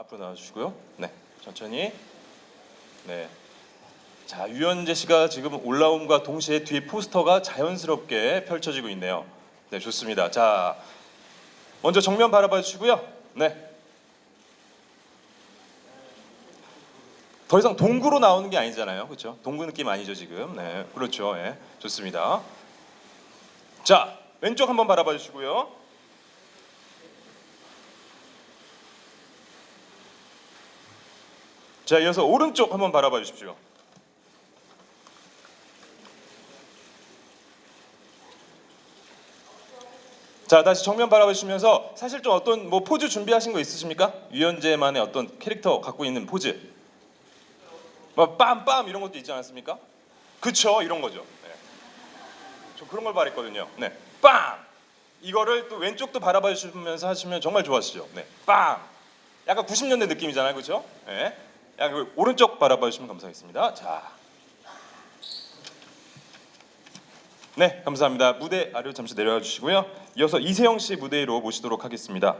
앞으로 나와주시고요. 네, 천천히. 네. 자, 유현재 씨가 지금 올라옴과 동시에 뒤에 포스터가 자연스럽게 펼쳐지고 있네요. 네, 좋습니다. 자, 먼저 정면 바라봐 주시고요. 네. 더 이상 동구로 나오는 게 아니잖아요. 그렇죠? 동구 느낌 아니죠, 지금. 네. 그렇죠. 예. 좋습니다. 자, 왼쪽 한번 바라봐 주시고요. 자, 이어서 오른쪽 한번 바라봐 주십시오. 자, 다시 정면 바라봐 주시면서 사실 좀 어떤 뭐 포즈 준비하신 거 있으십니까? 유현재만의 어떤 캐릭터 갖고 있는 포즈. 뭐 빰빰 이런 것도 있지 않았습니까? 그쵸, 이런 거죠. 네. 저 그런 걸 바랬거든요. 네, 빵. 이거를 또 왼쪽도 바라봐 주시면서 하시면 정말 좋아하시죠. 네, 빵. 약간 90년대 느낌이잖아요, 그렇죠? 네. 오른쪽 바라봐 주시면 감사하겠습니다. 자, 네, 감사합니다. 무대 아래로 잠시 내려와 주시고요. 이어서 이세영 씨 무대 위로 모시도록 하겠습니다.